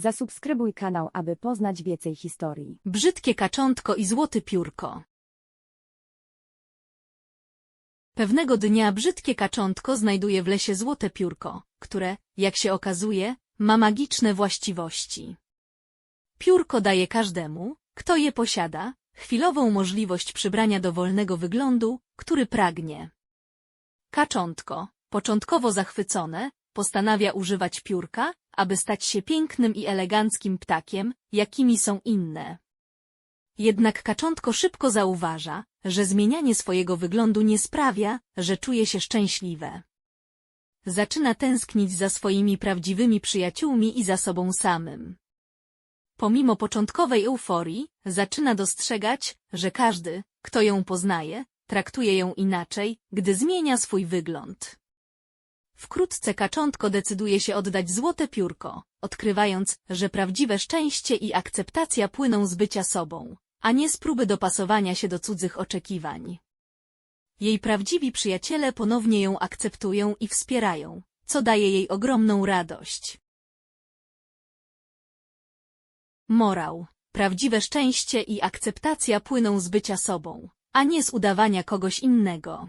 Zasubskrybuj kanał, aby poznać więcej historii. Brzydkie kaczątko i złoty piórko. Pewnego dnia brzydkie kaczątko znajduje w lesie złote piórko, które, jak się okazuje, ma magiczne właściwości. Piórko daje każdemu, kto je posiada, chwilową możliwość przybrania dowolnego wyglądu, który pragnie. Kaczątko, początkowo zachwycone, postanawia używać piórka, aby stać się pięknym i eleganckim ptakiem, jakimi są inne. Jednak kaczątko szybko zauważa, że zmienianie swojego wyglądu nie sprawia, że czuje się szczęśliwe. Zaczyna tęsknić za swoimi prawdziwymi przyjaciółmi i za sobą samym. Pomimo początkowej euforii, zaczyna dostrzegać, że każdy, kto ją poznaje, traktuje ją inaczej, gdy zmienia swój wygląd. Wkrótce kaczątko decyduje się oddać złote piórko, odkrywając, że prawdziwe szczęście i akceptacja płyną z bycia sobą, a nie z próby dopasowania się do cudzych oczekiwań. Jej prawdziwi przyjaciele ponownie ją akceptują i wspierają, co daje jej ogromną radość. Morał. Prawdziwe szczęście i akceptacja płyną z bycia sobą, a nie z udawania kogoś innego.